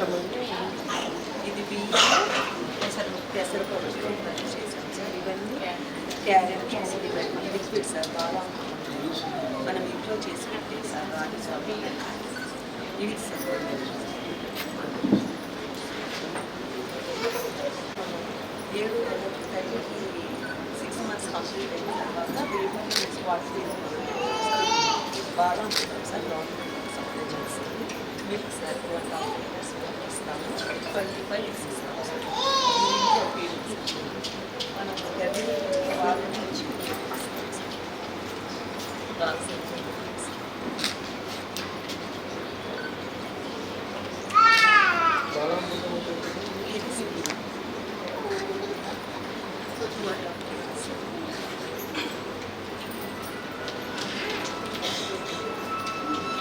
ఎంతమంది ఇది బియ్యం పెసరు పెసరు పప్పు ఇవన్నీ చేసాం సార్. ఇవన్నీ క్యారెట్ జ్యూస్ ఇవన్నీ లిక్విడ్ సార్ బాగా మనం ఇంట్లో చేసి పెట్టే సార్ రాగి సార్ ఇవి సార్. ఏడు తల్లికి సిక్స్ మంత్స్ కంప్లీట్ అయిన తర్వాత బేబీ స్పాట్స్ బాగా సార్ గవర్నమెంట్ సప్లై చేస్తుంది milk sir two and half litres ఇస్తాము ట్వంటీ ఫైవ్ ఇయర్స్ ఇస్తాము సార్ ఇది ఇంట్లో పేరెంట్స్ మనం గర్భిణీ వాళ్ళ నుంచి ఇస్తాం సార్ బాగా చాలా మంది ఉంటుంది. ఇది single two and half litres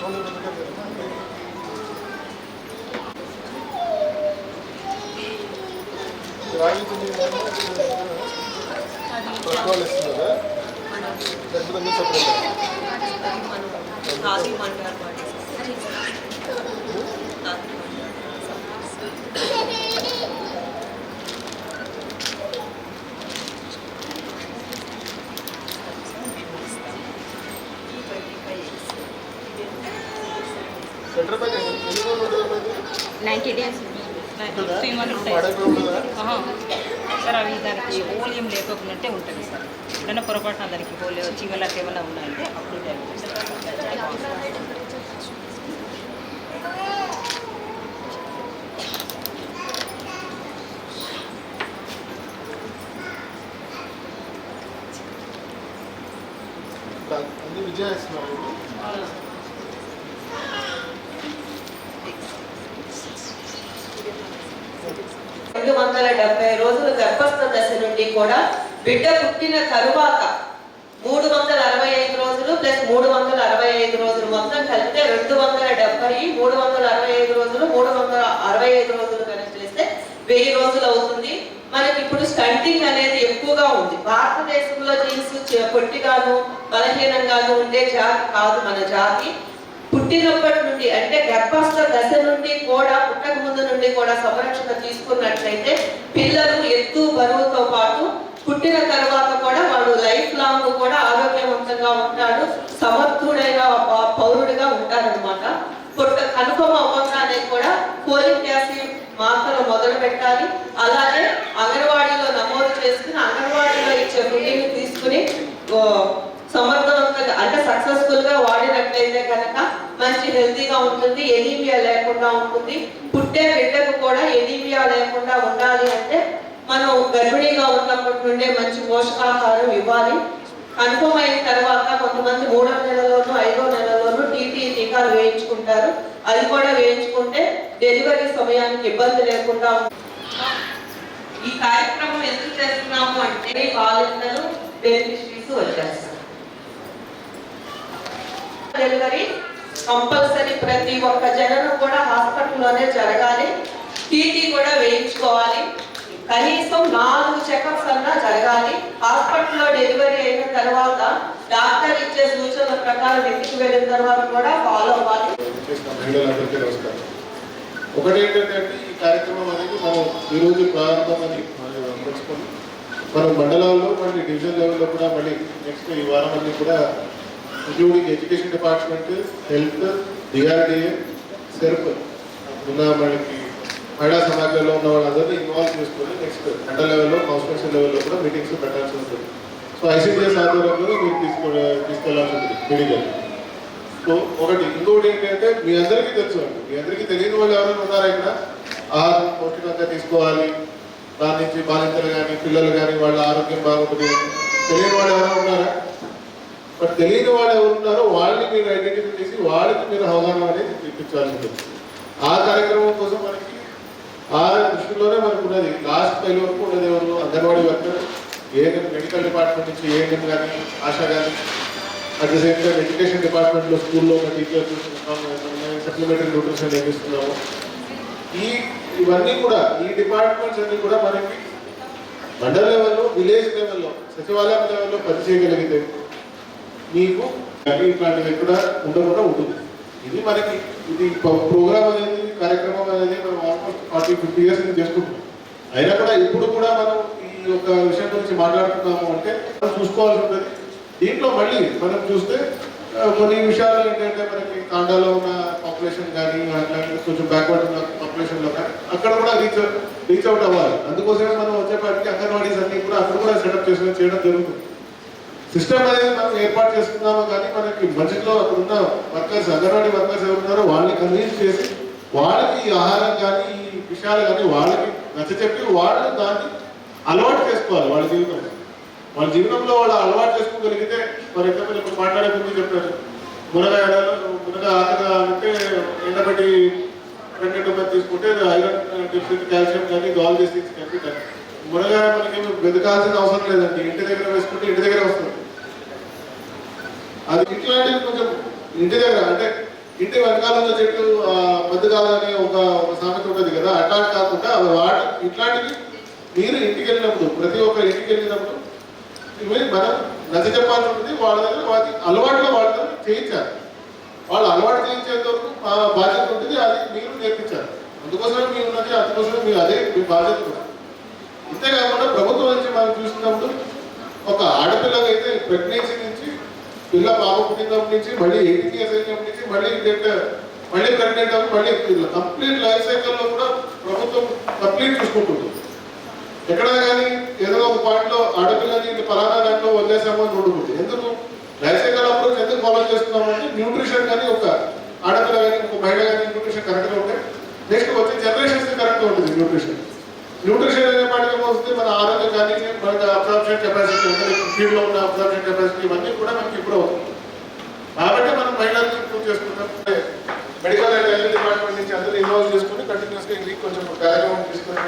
వాళ్ళు వెనక పెడతారు. రాగి ఇస్తున్నారా మనం లేకపోతే అన్ని సపరేట్ సెంటర్ బ్యాక్ ఎన్ని రోజులు నైంటీ డేస్ ఉంటాయి. ఆహా. సార్ అవి దానికి ఓలియం లేకపోయినట్టే ఉంటుంది సార్. ఎప్పుడైనా పొరపాటున దానికి ఓలి చీమలకు ఏమైనా ఉన్నాయంటే అప్పుడు అన్ని విజయ రెండు వందల డెబ్బై రోజులు గర్భస్థ దశ నుండి కూడా బిడ్డ పుట్టిన తరువాత మూడు వందల అరవై ఐదు రోజులు ప్లస్ మూడు వందల అరవై ఐదు రోజులు మొత్తం కలిపితే రెండు వందల డెబ్బై మూడు వందల అరవై ఐదు రోజులు మూడు వందల అరవై ఐదు రోజులు కనుక చేస్తే వెయ్యి రోజులు అవుతుంది. మనకి ఇప్పుడు స్టంటింగ్ అనేది ఎక్కువగా ఉంది. భారతదేశంలో జీన్స్ పొట్టిగాను బలహీనంగాను ఉండే జాతి కాదు మన జాతి. పుట్టినప్పటి నుండి అంటే గర్భస్థ దశ నుండి కూడా సంరక్షణ తీసుకున్నట్లయితే పిల్లలు ఎత్తు బరువుతో పాటు పుట్టిన తర్వాత కూడా వాడు లైఫ్ లాంగ్ కూడా ఆరోగ్యవంతంగా ఉంటాడు సమర్థుడైన ప- పౌరుడిగా ఉంటారనమాట పుట్ట కన్ఫర్మ్ అవ్వగానే కూడా కోలిక్ యాసిడ్ మాత్రలు మొదలు పెట్టాలి. అలాగే అంగన్వాడీలో నమోదు చేసుకుని అంగన్వాడీలో ఇచ్చే గుడ్డిని తీసుకుని సమర్థవంతంగా అంటే సక్సెస్ఫుల్గా వాడినట్లయితే కనుక మంచి హెల్తీగా ఉంటుంది ఎనీమియా లేకుండా ఉంటుంది. పుట్టే బిడ్డకు కూడా ఎనీమియా లేకుండా ఉండాలి అంటే మనం గర్భిణీగా ఉన్నప్పటి నుండే మంచి పోషకాహారం ఇవ్వాలి. కన్ఫర్మ్ అయిన తర్వాత కొంతమంది మూడో నెలలోనూ ఐదో నెలలోనూ టీటీ టీకాలు వేయించుకుంటారు. అది కూడా వేయించుకుంటే డెలివరీ సమయానికి ఇబ్బంది లేకుండా ఈ కార్యక్రమం ఎందుకు చేస్తున్నాము అంటే బాలింతలు బెనిఫిషరీస్ వచ్చేస్తారు. డెలివరీ కంపల్సరీ ప్రతి ఒక్క జనం కూడా హాస్పిటల్లోనే జరగాలి టీటీ కూడా వేయించుకోవాలి. కనీసం నాలుగు చెకప్స్ అన్నా జరగాలి. హాస్పిటల్లో డెలివరీ అయిన తర్వాత డాక్టర్ ఇచ్చే సూచనల ప్రకారం ఇంటికి వెళ్ళిన తర్వాత కూడా ఫాలో అవ్వాలి. చేసిన ఒకటి ఏంటంటే ఈ కార్యక్రమం అనేది మనం ఈరోజు ప్రారంభం అని మనం తెలుసుకొని మనం మండలాల్లో మళ్ళీ డివిజన్ లెవెల్లో కూడా మళ్ళీ నెక్స్ట్ ఈ వారం అన్ని కూడా including education department health DRDA SERP ఉన్న మనకి మహిళా సమాజంలో ఉన్న వాళ్ళందరినీ ఇన్వాల్వ్ చేసుకొని నెక్స్ట్ మండల లెవెల్లో కాన్స్టిట్యూషన్ లెవెల్లో కూడా మీటింగ్స్ పెట్టాల్సి ఉంటుంది. సో ఐసీడీఎస్ ఆధ్వర్యంలో మీరు తీసుకో తీసుకెళ్ళాల్సి ఉంటుంది మీడియా సో ఒకటి ఇంకోటి ఏంటంటే మీ అందరికీ తెలుసు అండి. మీ అందరికీ తెలియని వాళ్ళు ఎవరైనా ఉన్నారా ఇక్కడ? ఆహారం పౌష్టికంగా తీసుకోవాలి. దాని నుంచి బాధితులు కానీ పిల్లలు కానీ వాళ్ళ ఆరోగ్యం బాగుంటుంది. తెలియని వాళ్ళు ఎవరైనా ఉన్నారా? బట్ తెలియని వాళ్ళు ఎవరు ఉన్నారో వాళ్ళని మీరు ఐడెంటిఫై చేసి వాళ్ళకి మీరు అవగాహన అనేది తెప్పించాల్సి ఉంటుంది. ఆ కార్యక్రమం కోసం మనకి ఆ దృష్టిలోనే మనకు ఉన్నది. లాస్ట్ ఫైవ్ వరకు ఉన్నది ఎవరు? Anganwadi worker ANM medical department నుంచి ఏఎన్ఎం కానీ ఆశా కానీ at the same time education డిపార్ట్మెంట్లో స్కూల్లో ఉన్న టీచర్స్ సప్లిమెంటరీ న్యూట్రిషన్ నేర్పిస్తున్నాము ఈ ఇవన్నీ కూడా ఈ డిపార్ట్మెంట్స్ అన్ని కూడా మనకి మండల లెవెల్లో విలేజ్ లెవెల్లో సచివాలయం లెవెల్లో పనిచేయగలిగితే మీకు ఇట్లాంటివి కూడా ఉండకుండా ఉంటుంది. ఇది మనకి ఇది ప్రోగ్రామ్ అనేది కార్యక్రమం అనేది మనం ఆల్మోస్ట్ ఫార్టీ ఫిఫ్టీ ఇయర్స్ నుంచి చేసుకుంటున్నాం అయినా కూడా ఇప్పుడు కూడా మనం ఈ యొక్క విషయం గురించి మాట్లాడుతున్నాము అంటే మనం చూసుకోవాల్సి ఉంటుంది. దీంట్లో మళ్ళీ మనం చూస్తే కొన్ని విషయాలు ఏంటంటే మనకి కాండాలో ఉన్న పాపులేషన్ కానీ అట్లాంటి కొంచెం బ్యాక్వర్డ్ ఉన్న పాపులేషన్లో కానీ అక్కడ కూడా రీచ్ రీచ్ అవుట్ అవ్వాలి. అందుకోసమే మనం వచ్చేపాటికి అంగన్వాడీస్ అన్ని కూడా అక్కడ కూడా సెటప్ చేసుకుని చేయడం జరుగుతుంది. సిస్టమ్ అనేది మనం ఏర్పాటు చేసుకున్నాము కానీ మనకి మధ్యలో అక్కడ ఉన్న వర్కర్స్ అంగన్వాడీ వర్కర్స్ ఎవరున్నారో వాళ్ళని కన్విన్స్ చేసి వాళ్ళకి ఈ ఆహారం కానీ ఈ విషయాలు కానీ వాళ్ళకి నచ్చ చెప్పి వాళ్ళు దాన్ని అలవాటు చేసుకోవాలి వాళ్ళ జీవితంలో. వాళ్ళ జీవితంలో వాళ్ళు అలవాటు చేసుకోగలిగితే ఫర్ ఎగ్జాంపుల్ ఇప్పుడు మాట్లాడే ముందు చెప్పారు. మునగా మునగా ఆకగా అంటే ఎండబెట్టి రెండు తీసుకుంటే ఐరన్ డిఫిషియన్ కాల్షియం కానీ గాల్ డిసీజ్ కానీ మునగాయ మనకి వెతకాల్సిన అవసరం లేదండి. ఇంటి దగ్గర వేసుకుంటే ఇంటి దగ్గర వస్తుంది. అది ఇట్లాంటివి కొంచెం ఇంటి దగ్గర అంటే ఇంటి వెనకాల చెట్టు ఆ, ఒక ఒక సామెత ఉంటుంది కదా అట్లాంటి కాకుండా అవి వాడ ఇట్లాంటివి మీరు ఇంటికి వెళ్ళినప్పుడు ప్రతి ఒక్క ఇంటికి వెళ్ళినప్పుడు ఇవి మనం నచ్చ చెప్పాల్సి ఉంటుంది వాళ్ళ దగ్గర వాటి అలవాట్లో వాళ్ళతో చేయించాలి. వాళ్ళు అలవాటు చేయించేంత వరకు బాధ్యత ఉంటుంది అది మీరు నేర్పించాలి. అందుకోసమే మీ ఉన్నది అందుకోసమే మీరు అదే మీ బాధ్యత కూడా అంతేకాకుండా ప్రభుత్వం నుంచి మనం చూసినప్పుడు ఒక ఆడపిల్లకైతే ప్రెగ్నెన్సీ నుంచి పిల్ల పాప పుట్టినప్పటి నుంచి మళ్ళీ ఎయిటీన్ ఇయర్స్ అయినప్పటి నుంచి మళ్ళీ మళ్ళీ ప్రెగ్నెంట్ అవ్వి మళ్ళీ కంప్లీట్ లైఫ్ సైకిల్లో కూడా ప్రభుత్వం కంప్లీట్ చూసుకుంటుంది. ఎక్కడ కానీ ఏదో ఒక పాయింట్లో ఆడపిల్లని ఇట్లా పలానా దాంట్లో వదిలేసాము అని చూడకూడదు ఎందుకు? లైఫ్ సైకిల్ అప్రోచ్ ఎందుకు ఫాలో చేస్తున్నాము అంటే న్యూట్రిషన్ కానీ ఒక ఆడపిల్ల కానీ ఒక మహిళ కానీ న్యూట్రిషన్ కరెక్ట్గా ఉంటే నెక్స్ట్ వచ్చే జనరేషన్స్ కరెక్ట్గా ఉంటుంది న్యూట్రిషన్ న్యూట్రిషన్ వస్తే మన ఆరోగ్యం కానీ మనకి అబ్జార్ప్షన్ కెపాసిటీ ఉంది ఫీల్డ్లో ఉన్న అబ్జార్ప్షన్ కెపాసిటీ ఇవన్నీ కూడా మనకి ఇప్పుడు అవుతుంది. కాబట్టి మనం మహిళలు ఇంప్రూవ్ చేసుకుంటాం. మెడికల్ అండ్ హెల్త్ డిపార్ట్మెంట్ నుంచి అందరూ ఇన్వాల్వ్ చేసుకుని కంటిన్యూస్గా ఇది కొంచెం కార్యక్రమం తీసుకుని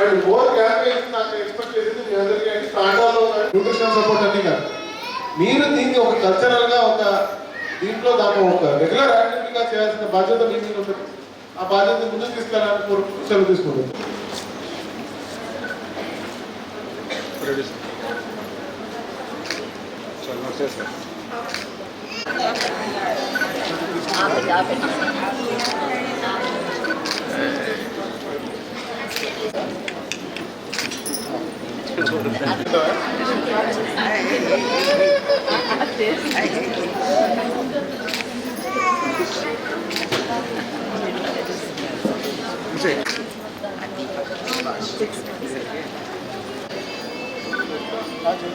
అండ్ మోర్ క్యాంపెయిన్ నాకు ఎక్స్పెక్ట్ చేసింది మీ అందరికీ అంటే ప్రాంతాల్లో న్యూట్రిషన్ సపోర్ట్ అన్ని కాదు. మీరు దీన్ని ఒక కల్చరల్గా ఒక దీంట్లో దాన్ని ఒక రెగ్యులర్ యాక్టివిటీగా చేయాల్సిన బాధ్యత మీ మీద ఉంటుంది. ఆ బాధ్యత ముందుకు తీసుకెళ్ళాలని కోరుకుంటూ సెలవు తీసుకుంటుంది introduce. So, no, sir, sir. Six. Vai.